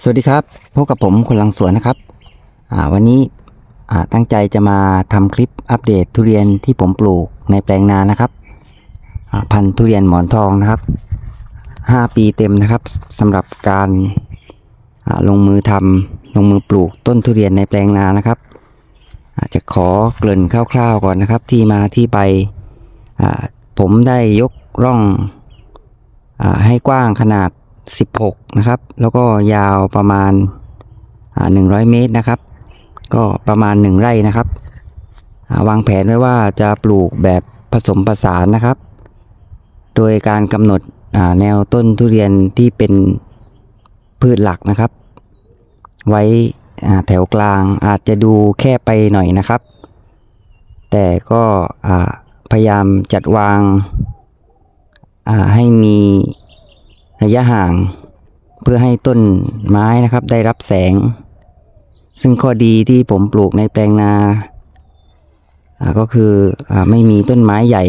สวัสดีครับพบกับผมคนลังสวนนะครับวันนี้ตั้งใจจะมาทำคลิปอัปเดตทุเรียนที่ผมปลูกในแปลงนานะครับพันธุ์ทุเรียนหมอนทองนะครับ 5 ปีเต็มนะครับสำหรับการลงมือทำลงมือปลูกต้นทุเรียนในแปลงนานะครับอาจจะขอเกริ่นคร่าวๆก่อนนะครับ ที่มาที่ไปผมได้ยกร่องอให้กว้างขนาด 16 นะครับ แล้วก็ยาวประมาณอ่า100 เมตรนะครับ ก็ประมาณ 1 ไร่นะครับ วางแผนไว้ว่าจะปลูกแบบผสมผสานนะครับ โดยการกำหนดแนวต้นทุเรียนที่เป็นพืชหลักนะครับ ไว้แถวกลางอาจจะดูแค่ไปหน่อยนะครับ แต่ก็พยายามจัดวางให้มี ระยะห่าง เพื่อให้ต้นไม้นะครับได้รับแสง ซึ่งข้อดีที่ผมปลูกในแปลงนาก็คืออไม่มีต้นไม้ใหญ่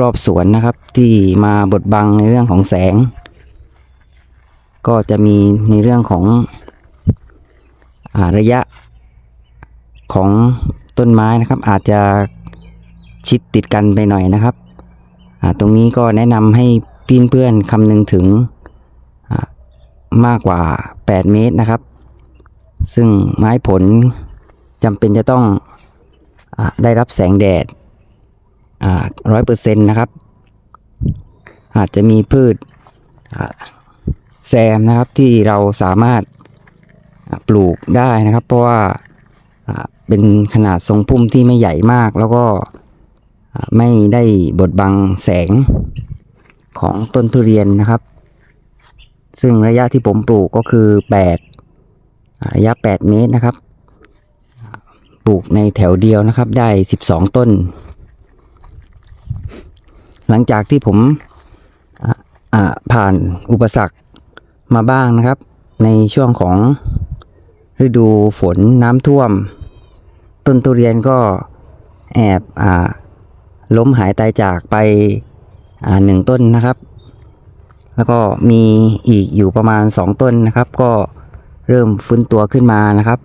รอบๆสวนนะครับ ที่มาบดบังในเรื่องของแสง ก็จะมีในเรื่องของอระยะของต้นไม้นะครับ อาจจะชิดติดกันไปหน่อยนะครับตรงนี้ก็แนะนำให้ พี่เพื่อนคำนึงถึงมากกว่า 8 เมตรนะครับ ซึ่งไม้ผลจำเป็นจะต้องอได้รับแสงแดดร้อยเปอร์เซ็นต์นะครับ อาจจะมีพืชแซมนะครับที่เราสามารถปลูกได้นะครับ เพราะว่าเป็นขนาดทรงพุ่มที่ไม่ใหญ่มาก แล้วก็ไม่ได้บดบังแสง ของต้นทุเรียนนะครับ ซึ่งระยะที่ผมปลูกก็คือ8ระยะ 8 เมตรนะครับ ปลูกในแถวเดียวนะครับ ได้ 12 ต้น หลังจากที่ผมผ่านอุปสรรคมาบ้างนะครับ ในช่วงของฤดูฝนน้ำท่วม ต้นทุเรียนก็แอบอล้มหายตายจากไป อ่าหนึ่งต้นนะครับ แล้วก็มีอีกอยู่ประมาณสองต้นนะครับ ก็เริ่มฟื้นตัวขึ้นมานะครับ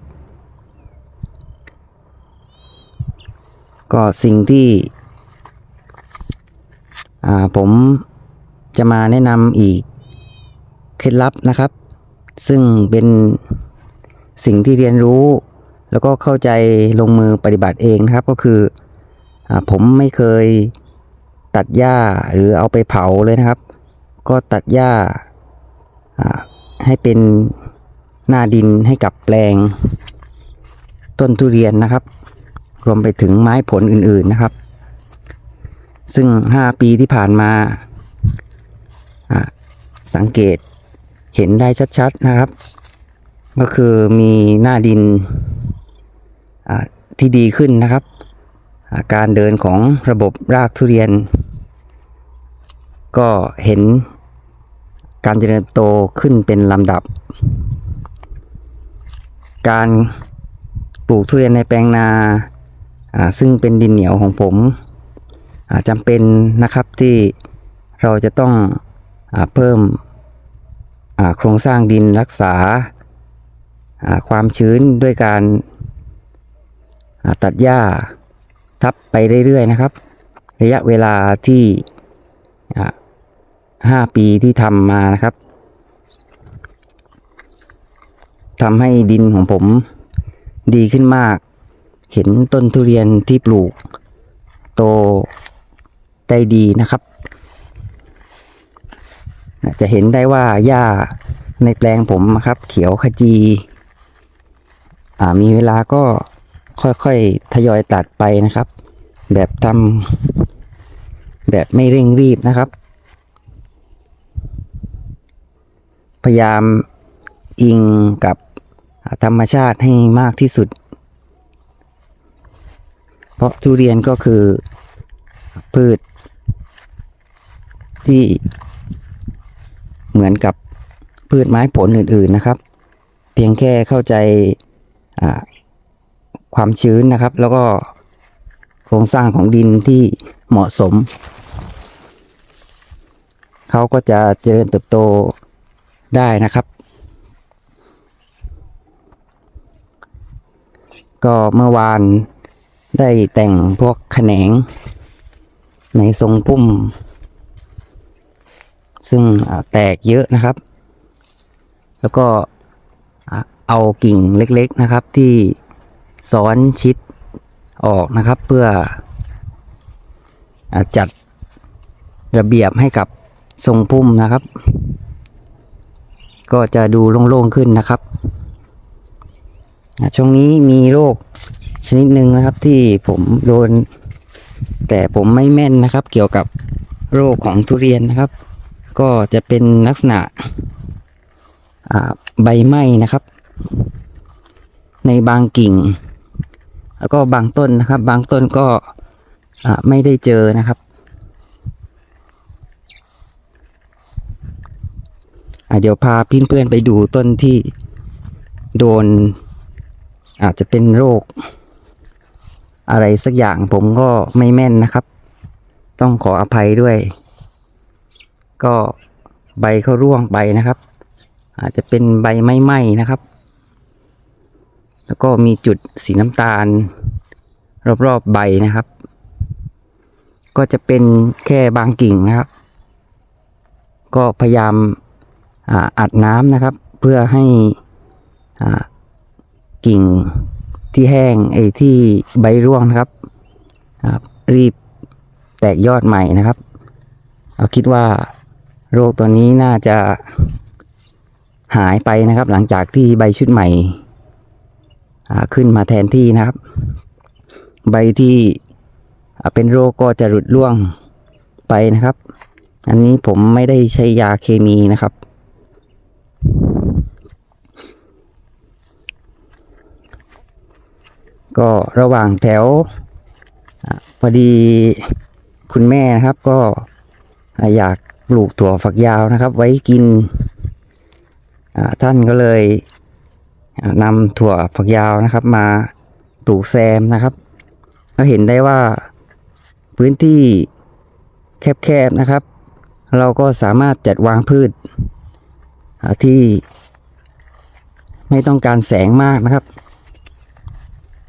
ก็สิ่งที่อ่าผมจะมาแนะนำอีกเคล็ดลับนะครับ ซึ่งเป็นสิ่งที่เรียนรู้ แล้วก็เข้าใจลงมือปฏิบัติเองนะครับ ก็คืออ่าผมไม่เคย ตัดหญ้าหรือเอาไปเผาเลยนะครับ ก็ตัดหญ้าให้เป็นหน้าดินให้กับแปลง ต้นทุเรียนนะครับ รวมไปถึงไม้ผลอื่นๆนะครับ ซึ่ง 5 ปีที่ผ่านมาสังเกตเห็นได้ชัดๆนะครับ ก็คือมีหน้าดินที่ดีขึ้นนะครับ การเดินของระบบรากทุเรียน ก็เห็นการเจริญโตขึ้นเป็นลำดับ การปลูกทุเรียนในแปลงนาซึ่งเป็นดินเหนียวของผมจำเป็นนะครับที่เราจะต้องอเพิ่มโครงสร้างดินรักษาความชื้นด้วยการตัดหญ้าทับไปเรื่อยๆนะครับ ระยะเวลาที่ ห้าปีที่ทำมานะครับทำให้ดินของผมดีขึ้นมาก เห็นต้นทุเรียนที่ปลูก โตได้ดีนะครับ จะเห็นได้ว่าหญ้าในแปลงผมนะครับ เขียวขจีอ่ามีเวลาก็ค่อยๆ ทยอยตัดไปนะครับ แบบทำแบบไม่เร่งรีบนะครับ พยายามอิงกับธรรมชาติให้มากที่สุด เพราะทุเรียนก็คือพืชที่เหมือนกับพืชไม้ผลอื่น ๆนะครับ เพียงแค่เข้าใจความชื้นนะครับ แล้วก็โครงสร้างของดินที่เหมาะสม เขาก็จะเจริญเติบโต ได้นะครับ ก็เมื่อวานได้แต่งพวกแขนง ในทรงปุ่ม ซึ่งแตกเยอะนะครับ แล้วก็เอากิ่งเล็กๆนะครับที่ซ้อนชิดออกนะครับ เพื่อจัดระเบียบให้กับทรงพุ่มนะครับ ก็จะดูโล่งๆขึ้นนะครับช่วงนี้มีโรคชนิดหนึ่งนะครับที่ผมโดน แต่ผมไม่แม่นนะครับ เกี่ยวกับโรคของทุเรียนนะครับ ก็จะเป็นลักษณะใบไหม้นะครับ ในบางกิ่ง แล้วก็บางต้นนะครับ บางต้นก็ไม่ได้เจอนะครับอะ เดี๋ยวพาเพื่อนๆไปดูต้นที่โดน อาจจะเป็นโรค อะไรสักอย่างผมก็ไม่แม่นนะครับ ต้องขออภัยด้วย ก็ใบเขาร่วงไปนะครับ อาจจะเป็นใบไม่ไหม้นะครับ แล้วก็มีจุดสีน้ำตาล รอบๆใบนะครับ ก็จะเป็นแค่บางกิ่งนะครับ ก็พยายาม อัดน้ำนะครับ เพื่อให้กิ่งที่แห้งไอ้ที่ใบร่วงนะครับ รีบแตกยอดใหม่นะครับเราคิดว่าโรคตัวนี้น่าจะหายไปนะครับ หลังจากที่ใบชุดใหม่ขึ้นมาแทนที่นะครับ ใบที่เป็นโรคก็จะหลุดร่วงไปนะครับ อันนี้ผมไม่ได้ใช้ยาเคมีนะครับ ก็ระหว่างแถวอพอดีคุณแม่นะครับก็อยากปลูกถั่วฝักยาวนะครับ ไว้กินท่านก็เลยนำถั่วฝักยาวนะครับ มาปลูกแซมนะครับเราเห็นได้ว่าพื้นที่แคบๆนะครับ เราก็สามารถจัดวางพืชที่ไม่ต้องการแสงมากนะครับ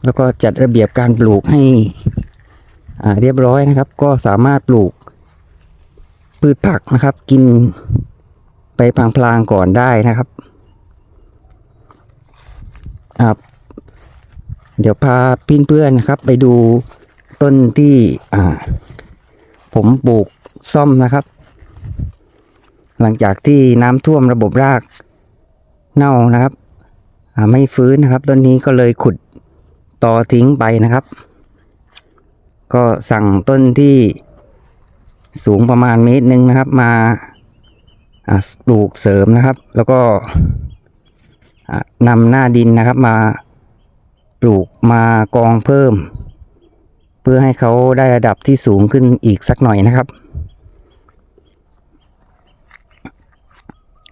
แล้วก็จัดระเบียบการปลูกให้อ่าเรียบร้อยนะครับ ก็สามารถปลูกพืชผักนะครับ กินไปพลางๆก่อนได้นะครับครับ เดี๋ยวพาพเพื่อนนะครับ ไปดูต้นที่อ่าผมปลูกซ่อมนะครับ หลังจากที่น้ำท่วมระบบรากเน่านะครับไม่ฟื้นนะครับต้นนี้ก็เลยขุด ต่อทิ้งไปนะครับ ก็สั่งต้นที่สูงประมาณเมตรหนึ่งนะครับ มาปลูกเสริมนะครับ แล้วก็นำหน้าดินนะครับ มาปลูกมากองเพิ่ม เพื่อให้เขาได้ระดับที่สูงขึ้นอีกสักหน่อยนะครับ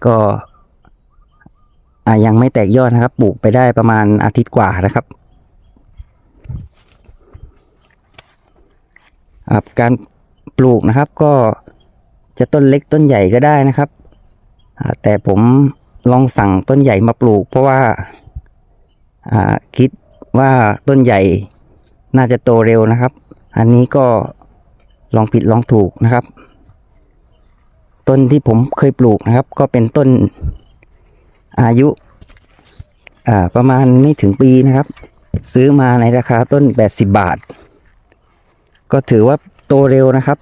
ก็ยังไม่แตกยอดนะครับ ปลูกไปได้ประมาณอาทิตย์กว่านะครับ ครับการปลูกนะครับ ก็จะต้นเล็กต้นใหญ่ก็ได้นะครับ แต่ผมลองสั่งต้นใหญ่มาปลูก เพราะว่าคิดว่าต้นใหญ่น่าจะโตเร็วนะครับ อันนี้ก็ลองผิดลองถูกนะครับ ต้นที่ผมเคยปลูกนะครับ ก็เป็นต้นอายุประมาณไม่ถึงปีนะครับ ซื้อมาในราคาต้น 80 บาท ก็ถือว่าโตเร็วนะครับ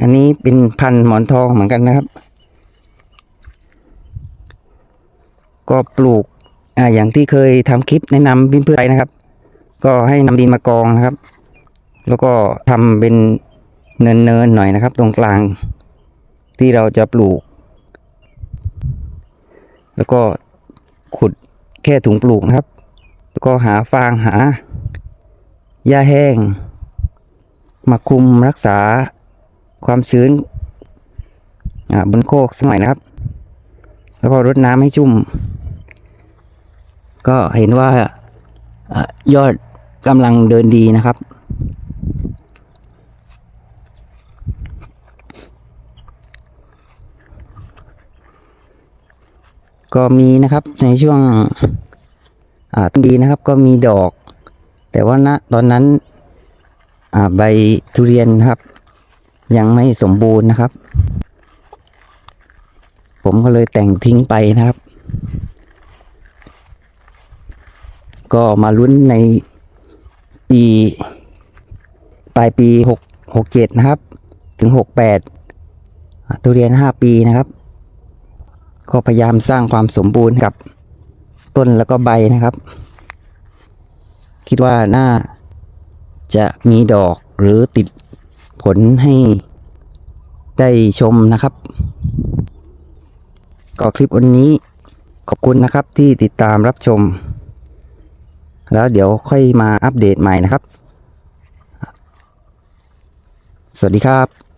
อันนี้เป็นพันธุ์หมอนทองเหมือนกันนะครับ ก็ปลูกอ่าอย่างที่เคยทำคลิปแนะนำเพื่อนๆไปนะครับ ก็ให้นำดินมากองนะครับ แล้วก็ทำเป็นเนินๆหน่อยนะครับ ตรงกลาง ที่เราจะปลูก แล้วก็ขุดแค่ถุงปลูกนะครับ แล้วก็หาฟางหา หญ้าแห้ง มาคุมรักษาความชื้นบนโคกสมัยนะครับ แล้วก็รดน้ำให้ชุ่ม ก็เห็นว่าอยอดกำลังเดินดีนะครับ ก็มีนะครับในช่วงต้นดีนะครับ ก็มีดอก แต่ว่าณตอนนั้นใบทุเรียนครับ ยังไม่สมบูรณ์นะครับ ผมก็เลยแต่งทิ้งไปนะครับ ก็มาลุ้นในปีปลายปีหกหกเจ็ดนะครับ ถึงหกแปดทุเรียนห้าปีนะครับ ก็พยายามสร้างความสมบูรณ์กับต้นแล้วก็ใบนะครับ คิดว่าน่าจะมีดอกหรือติดผลให้ได้ชมนะครับ ก็คลิปวันนี้ขอบคุณนะครับที่ติดตามรับชม แล้วเดี๋ยวค่อยมาอัปเดตใหม่นะครับ สวัสดีครับ